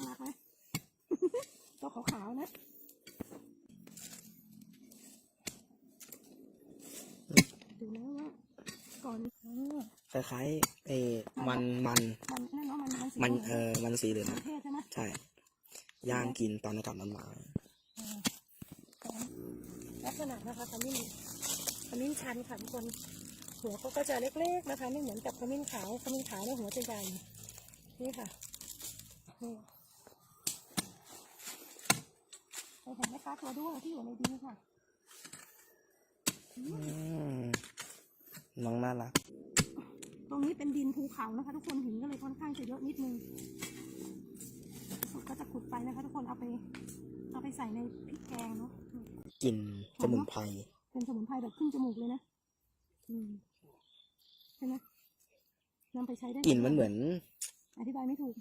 น่ารักไหมตัวขาวๆนะดูแล้วว่าก่อนเออคล้ายๆเออมันมันมันนั่นเนาะมันมันสีมันเหลืงเออมันสีเหลืองเทศใช่ไหมใช่ ย่างกินตอนอากาศมันมาลักษณะนะคะขมิ้นขมิ้นชันค่ะทุกคนหัวเขาก็จะเล็กๆนะคะไม่เหมือนกับขมิ้นขาวขมิ้นขาวเนี่ยหัวจะใหญ่นี่ค่ะนี่ เราเห็นไหมคะตัวด้วงที่อยู่ในดินค่ะอืมน้องน่ารัก ตรงนี้เป็นดินภูเขานะคะ ทุกคนหินก็เลยค่อนข้างจะเยอะนิดนึงสุดก็จะขุดไปนะคะ ทุกคนเอาไป เอาไปใส่ในพริกแกงเนาะกลิ่นสมุนไพรเป็นสมุนไพรแบบขึ้นจมูกเลยนะอืมใช่ไหมนำไปใช้ได้กลิ่นมันเหมือน อธิบายไม่ถูก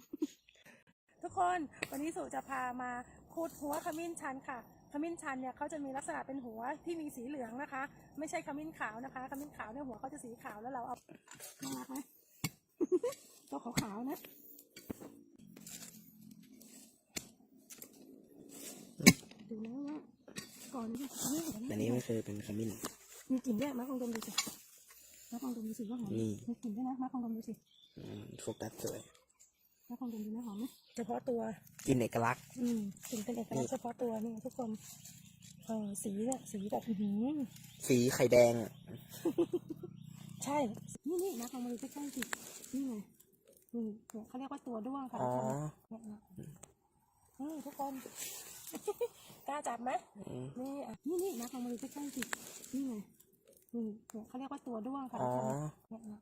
ทุกคนวันนี้สุจะพามา ขุดหัวขมิ้นชันค่ะ ขมิ้นชันเนี่ยเขาจะมีลักษณะเป็นหัวที่มีสีเหลืองนะคะ ไม่ใช่ขมิ้นขาวนะคะ ขมิ้นขาวเนี่ยหัวเขาจะสีขาวแล้วเราเอาน่ารักไหมตัวขาวๆนะดูแล้วว่าก่อนที่จะเริ่มอันนี้ไม่เคยเป็นขมิ้น มีกลิ่นด้วยมาลองดมดูสิมาลองดมดูสิว่าหอมนี่มีกลิ่นด้วยนะมาลองดมดูสิอืมโฟกัสสวย มาลองดมดูนะหอมไหมเฉพาะตัวกลินเอกลักษณ์ อืมกลิ่นเป็นเอกลักษณ์เฉพาะตัวนี่ทุกคนเออสีเนี่ยสีแบบอื้อหือสีไข่แดงอะใช่ นี่นี่นะลองมาดูใกล้ๆสินี่ไงนี่เนี่ยเขาเรียกว่าตัวด้วงค่ะอ๋อ ทุกคนเนี่ยเนี่ยนี่ทุกคน กล้าจับไหม อืม นี่อะนี่นี่นะลองมาดูใกล้ๆสินี่ไงนี่เนี่ยเขาเรียกว่าตัวด้วงค่ะอ๋อ ทุกคนเนี่ยเนี่ย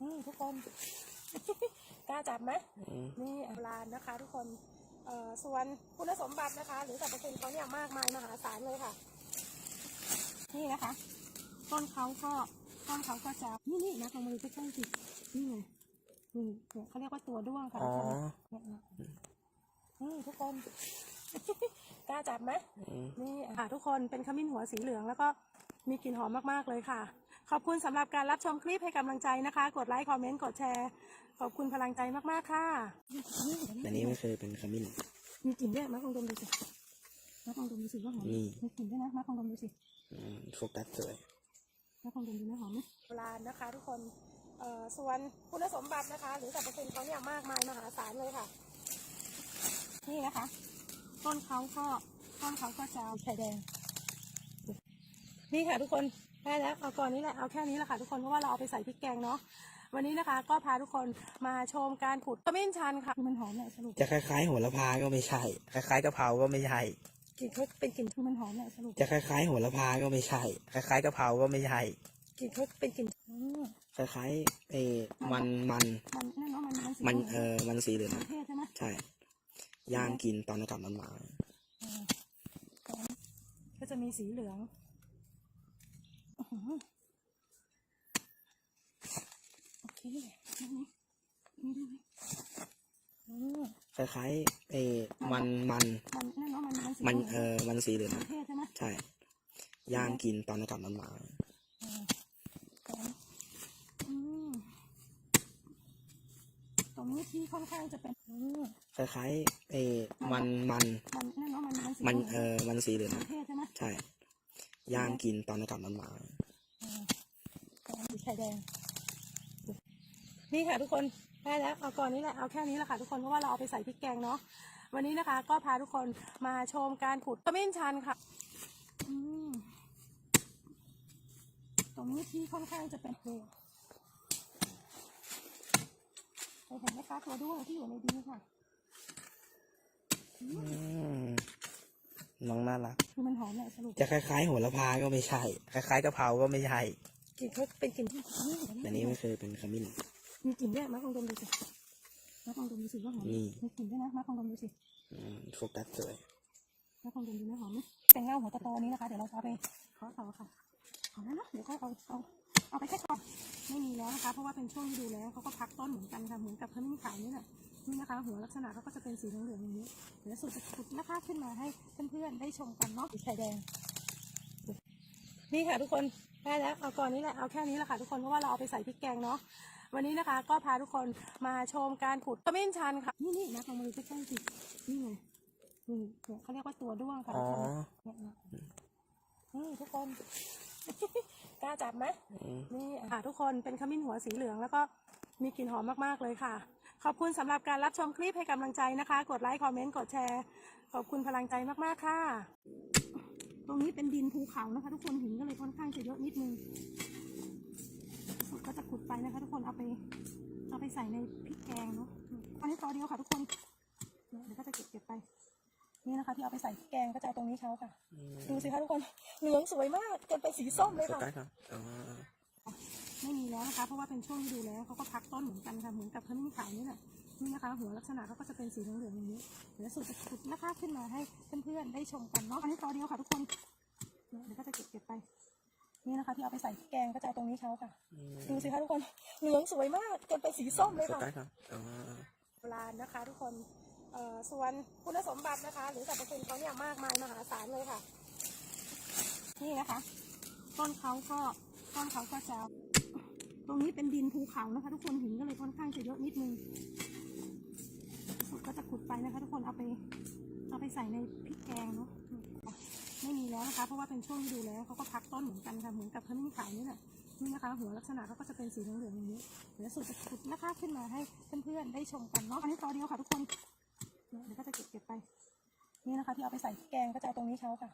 นี่ทุกคน กล้าจับไหมอืมนี่โบราณนะคะ ทุกคนเอ่อส่วนคุณสมบัตินะคะ หรือสรรพคุณเขาเนี่ยมากมายมหาศาลเลยค่ะ นี่นะคะ ต้นเขาก็ต้นเขาก็จะนี่นี่นะลองมาดูใกล้ๆสินี่ไงนี่เนี่ยเขาเรียกว่าตัวด้วงค่ะอ๋อทุกคนเนี่ยเนี่ยนี่ทุกคนกล้าจับไหมอืมนี่ค่ะทุกคนเป็นขมิ้นหัวสีเหลืองแล้วก็มีกลิ่นหอมมากๆเลยค่ะ ขอบคุณสำหรับการรับชมคลิปให้กำลังใจนะคะ กดไลค์ คอมเมนต์ กดแชร์ ขอบคุณพลังใจมากๆค่ะอันนี้ไม่เคยเป็นขมิ้น มีกลิ่นด้วยมาลองดมดูสิมาลองดมดูสิว่าหอมนี่ มีกลิ่นด้วยนะมาลองดมดูสิอืมโฟกัสสวย มาลองดมดูนะหอมไหมโบราณนะคะ ทุกคนเอ่อส่วนคุณสมบัตินะคะ หรือสรรพคุณเขาเนี่ยมากมายมหาศาลเลยค่ะ นี่นะคะ ต้นเขาก็ต้นเขาก็จะไข่แดง นี่ค่ะทุกคน ได้แล้วเอาก่อนนี้แหละเอาแค่นี้แหละค่ะทุกคนเพราะว่าเราเอาไปใส่พริกแกงเนาะวันนี้นะคะ ก็พาทุกคนมาชมการขุดขมิ้นชันค่ะคือมันหอมแหละสรุปจะคล้ายๆโหระพาก็ไม่ใช่ คล้ายๆกะเพราก็ไม่ใช่กลิ่นเขาเป็นกลิ่นคือมันหอมแหละสรุปจะคล้ายๆโหระพาก็ไม่ใช่ คล้ายๆกะเพราก็ไม่ใช่กลิ่นเขาเป็นกลิ่นอืมคล้ายๆเออมันมันมันนั่นเนาะมันมันสีมันเหลืเอองอมันสีเหลืองเทศใช่ไหมใช่ย่างกินตอนอากาศมันมาก็จะมีสีเหลือง โอเคนี่นี่นี่ดูไหมอืมคล้ายๆเออมันมันมันนั่นเนาะมันมันสีมันเออมันสีเหลืองเทศใช่ไหมใช่ ย่างกินตอนอากาศมันมาอืมตรงนี้ที่ค่อนข้างจะเป็นอืมคล้ายๆเออมันมันมันนั่นเนาะมันมันสีมันเออมันสีเหลืองเทศใช่ไหม ใช่ ย่างกินตอนอากาศมันมา ไข่แดง นี่ค่ะทุกคนได้แล้วเอาก่อนนี้แหละเอาแค่นี้แหละค่ะทุกคนเพราะว่าเราเอาไปใส่พริกแกงเนาะวันนี้นะคะ ก็พาทุกคนมาชมการขุดขมิ้นชันค่ะอืมตรงนี้ที่ค่อนข้างจะเป็นโพรงเราเห็นไหมคะตัวด้วงที่อยู่ในดินค่ะอืมน้องน่ารัก คือมันหอมแหละสรุป จะคล้ายๆโหระพาก็ไม่ใช่ คล้ายๆกะเพราก็ไม่ใช่ กลิ่นเขาเป็นกลิ่นที่อันนี้ไม่เคยเป็นขมิ้นมีกลิ่นด้วยมาลองดมดูสิมาลองดมดูสิว่าหอมนี่มีกลิ่นด้วยนะมาลองดมดูสิอืมโฟกัสสวยแล้วคงดูดีนะหอมไหมแต่งเงาหัวตะโตนี้นะคะเดี๋ยวเราจะเอาไปขอต่อค่ะขอแล้วนะเดี๋ยวก็เอาเอาเอาไปแค่ก่อนไม่มีแล้วนะคะ เพราะว่าเป็นช่วงฤดูแล้วเขาก็พักต้นเหมือนกันค่ะเหมือนกับขมิ้นขาวนี่แหละนี่นะคะหัวลักษณะเขาก็จะเป็นสีเหลืองๆอย่างนี้เดี๋ยวสูตรจะขุดนะคะขึ้นมาให้เพื่อนๆได้ชมกันเนาะสีไข่แดงนี่ค่ะทุกคน ได้แล้วเอาก่อนนี้แหละเอาแค่นี้แหละค่ะทุกคนเพราะว่าเราเอาไปใส่พริกแกงเนาะวันนี้นะคะ ก็พาทุกคนมาชมการขุดขมิ้นชันค่ะ นี่นี่นะลองมาดูใกล้ๆสินี่ไงนี่เนี่ยเขาเรียกว่าตัวด้วงค่ะอ๋ทุอกคนเนี่ยเนี่ยนี่ทุกคน กล้าจับไหมอืมนี่ค่ะทุกคนเป็นขมิ้นหัวสีเหลืองแล้วก็มีกลิ่นหอมมากๆเลยค่ะ ขอบคุณสำหรับการรับชมคลิปให้กำลังใจนะคะ กดไลค์คอมเมนต์กดแชร์ ขอบคุณพลังใจมากๆค่ะ ตรงนี้เป็นดินภูเขานะคะ ทุกคนหินก็เลยค่อนข้างจะเยอะนิดนึงก็จะขุดไปนะคะ ทุกคนเอาไปเอาไปใส่ในพริกแกงเนาะอันนี้ตอเดียวค่ะ ทุกคนเนี่ยเดี๋ยวก็จะเก็บเก็บไป นี่นะคะ ที่เอาไปใส่พริกแกงก็จะเอาตรงนี้เขาค่ะ ดูสิคะทุกคนเหลืองสวยมากจนเป็นสีส้มเลยโฟค่ะกัสครับอ๋อไม่มีแล้วนะคะ เพราะว่าเป็นช่วงฤดูแล้วเขาก็พักต้นเหมือนกันค่ะเหมือนกับขมิ้นขาวนี่แหละ นี่นะคะ หัวลักษณะเขาก็จะเป็นสีเหลืองๆอย่างนี้เดี๋ยวสูตรจะขุดนะคะขึ้นมาให้เพื่อนๆได้ชมกันเนาะอันนี้ตอเดียวค่ะทุกคนเนี่ยเดี๋ยวก็จะเก็บเก็บไป นี่นะคะ ที่เอาไปใส่พริกแกงก็จะเอาตรงนี้เขาค่ะ ดูสิคะทุกคนเหลืองสวยมากจนเป็นสีส้มเลยโฟค่ะกัสครับอ๋อโบราณนะคะ ทุกคนเอ่อส่วนคุณสมบัตินะคะ หรือสรรพคุณเขาเนี่ยมากมายมหาศาลเลยค่ะ นี่นะคะ ต้นเขาก็ต้นเขาก็จะตรงนี้เป็นดินภูเขานะคะ ทุกคนหินก็เลยค่อนข้างจะเยอะนิดนึง ก็จะขุดไปนะคะ ทุกคนเอาไปเอาไปใส่ในพริกแกงเนาะไม่มีแล้วนะคะ เพราะว่าเป็นช่วงฤดูแล้วเขาก็พักต้นเหมือนกันค่ะเหมือนกับขมิ้นขาวนี่แหละนี่นะคะ หัวลักษณะเขาก็จะเป็นสีเหลืองๆอย่างนี้เดี๋ยวสูตรจะขุดนะคะขึ้นมาให้เพื่อนๆได้ชมกันเนาะอันนี้ตอเดียวค่ะทุกคนเนี่ยเดี๋ยวก็จะเก็บเก็บไป นี่นะคะ ที่เอาไปใส่พริกแกงก็จะเอาตรงนี้เขาค่ะ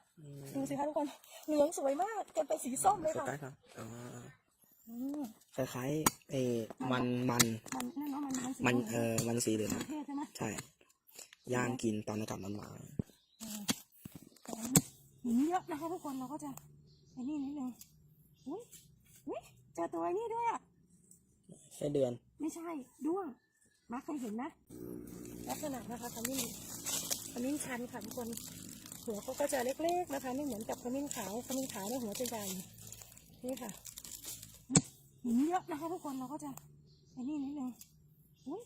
ดูสิคะทุกคนเหลืองสวยมากจนเป็นสีส้มเลยโฟค่ะกัสครับอ๋ออืมคล้ายๆเออมันมันมันนั่นเนาะมันมันสีมันเหลืองเออมันสีเหลืองเทศ ใช่ไหมใช่ ย่างกินตอนอากาศมันมาหินเยอะนะคะทุกคนเราก็จะไอ้นี่นิดนึงอุ้ยอุ้ยเจอตัวไอ้นี่ด้วยอะแค่เดือน ไม่ใช่ด้วงมาร์คเคยเห็นนะลักษณะนะคะขมิ้นขมิ้นชันค่ะทุกคนหัวเขาก็จะเล็กๆนะคะไม่เหมือนกับขมิ้นขาวขมิ้นขาวเนี่ยหัวจะใหญ่นี่ค่ะหินเยอะนะคะทุกคนเราก็จะไอ้นี่นิดนึงอุ้ย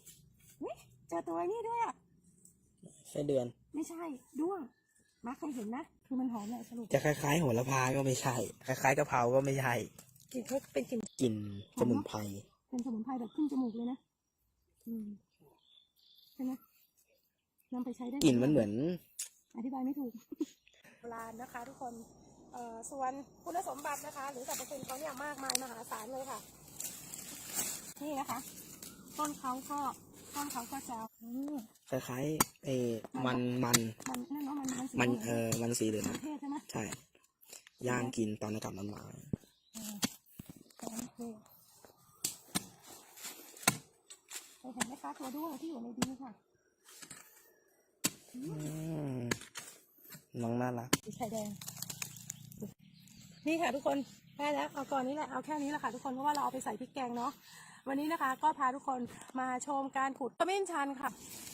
อุ้ย เจอตัวไอ้นี่ด้วยอะแค่เดือน ไม่ใช่ด้วงมาร์คเคยเห็นนะคือมันหอมแหละสรุปจะคล้ายๆโหัวละพาก็ไม่ใช่ คล้ายๆกะเพราก็ไม่ใช่กลิ่นเขาเป็นกลิ่นกลิ่นสมุนไพรเป็นสมุนไพรแบบขึ้นจมูกเลยนะอืมใช่ไหมนำไปใช้ได้กลิ่นมันเหมือน อธิบายไม่ถูกโบราณนะคะ ทุกคนเอ่อส่วนคุณสมบัตินะคะ หรือสรรพคุณเขาเนี่ยมากมายมหาศาลเลยค่ะ นี่นะคะ ต้นเขาก็ ต้นเขาก็จะอืมคล้ายๆเออมันมันมันนั่นเนาะมันมันสีมันเหลืองเออมันสีเหลืองเทศใช่ไหมใช่ย่างกินตอนอากาศมันมาอ๋อนี่เคยเห็นไหมคะตัวด้วงที่อยู่ในดินค่ะอืมน้องน่ารัก สีไข่แดง นี่ค่ะทุกคนได้แล้วเอาก่อนนี้แหละเอาแค่นี้แหละค่ะทุกคนเพราะว่าเราเอาไปใส่พริกแกงเนาะ วันนี้นะคะก็พาทุกคนมาชมการขุดขมิ้นชันค่ะ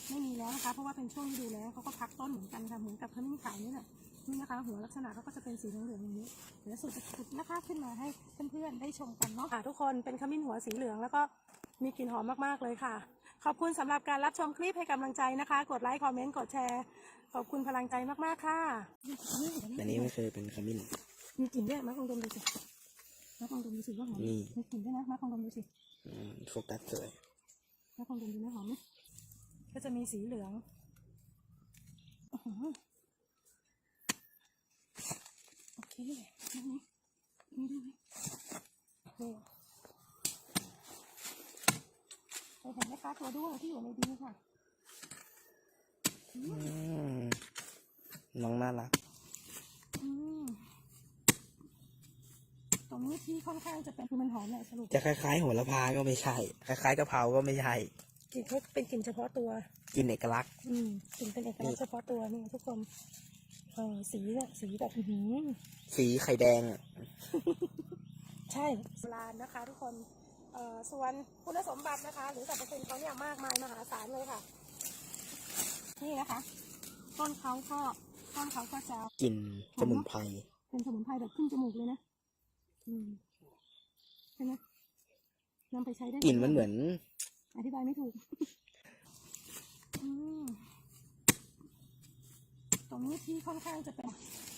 ไม่มีแล้วนะคะเพราะว่าเป็นช่วงฤดูแล้วเขาก็พักต้นเหมือนกันค่ะเหมือนกับขมิ้นขาวนี่แหละนี่นะคะ หัวลักษณะเขาก็จะเป็นสีเหลืองๆอย่างนี้เดี๋ยวสูตรจะขุดนะคะขึ้นมาให้เพื่อนๆได้ชมกันเนาะค่ะทุกคนเป็นขมิ้นหัวสีเหลืองแล้วก็มีกลิ่นหอมมากๆเลยค่ะ ขอบคุณสำหรับการรับชมคลิปให้กำลังใจนะคะ กดไลค์คอมเมนต์กดแชร์ขอบคุณพลังใจมากๆค่ะอันนี้ไม่เคยเป็นขมิ้นมีกลิ่นด้วยมาลองดมดูสิมาลองดมดูสิว่าหอมไหมนี่มีกลิ่นด้วยนะมาลองดมดูสิอืม โฟกัสสวยมาลองดมดูนะหอมไหมก็จะมีสีเหลืองอื้อหือโอเคนี่นี่นี่ด้ไหมนี่เคยเห็นไหมคะตัวด้วงที่อยู่ในดินค่ะอืมน้องน่ารัก อืม ตรงนี้ที่ค่อนข้างจะเป็นคือมันหอมแหละสรุปจะคล้ายๆโหัวละพาก็ไม่ใช่ คล้ายๆกะเพราก็ไม่ใช่กลิ่นเขาเป็นกลิ่นเฉพาะตัว กลินเอกลักษณ์ อืมกลิ่นเป็นเอกลักษณ์เฉพาะตัวนี่ทุกคนเออสีเนี่ยสีแบบอื้อหือ สีไข่แดงอะใช่โบราณนะคะ ทุกคนเอ่อส่วนคุณสมบัตินะคะ หรือสรรพคุณเขาเนี่ยมากมายมหาศาลเลยค่ะ นี่นะคะ ต้นเขาก็ต้นเขาก็จะกลิ่นสมุนไพรเป็นสมุนไพรแบบขึ้นจมูกเลยนะ อืมใช่ไหมนำไปใช้ได้กลิ่นมันเหมือน อธิบายไม่ถูกอืมตรงนี้ที่ค่อนข้างจะเป็น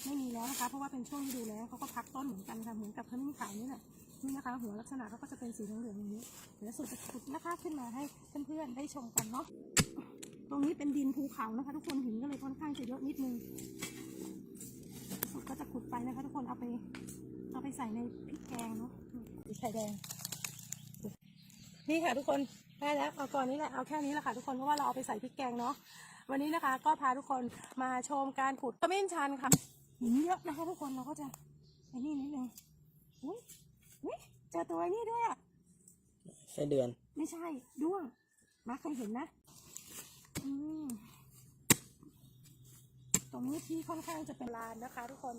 ไม่มีแล้วนะคะ เพราะว่าเป็นช่วงฤดูแล้วเขาก็พักต้นเหมือนกันค่ะเหมือนกับขมิ้นขาวนี่แหละนี่นะคะ หัวลักษณะเขาก็จะเป็นสีเหลืองๆอย่างนี้เดี๋ยวสุดจะขุดนะคะขึ้นมาให้เพื่อนๆได้ชมกันเนาะตรงนี้เป็นดินภูเขานะคะ ทุกคนหินก็เลยค่อนข้างจะเยอะนิดนึงสุดก็จะขุดไปนะคะ ทุกคนเอาไป เอาไปใส่ในพริกแกงเนาะพริกไข่แดง นี่ค่ะทุกคนได้แล้วเอาก่อนนี้แหละเอาแค่นี้แหละค่ะทุกคนเพราะว่าเราเอาไปใส่พริกแกงเนาะวันนี้นะคะ ก็พาทุกคนมาชมการขุดขมิ้นชันค่ะหินเยอะนะคะทุกคนเราก็จะไอ้นี่นิดนึงอุ้ยอุ้ยเจอตัวไอ้นี่ด้วยอะไส้เดือน ไม่ใช่ด้วงมาเคยเห็นนะอืมตรงนี้ที่ค่อนข้างจะเป็นลานนะคะ ทุกคน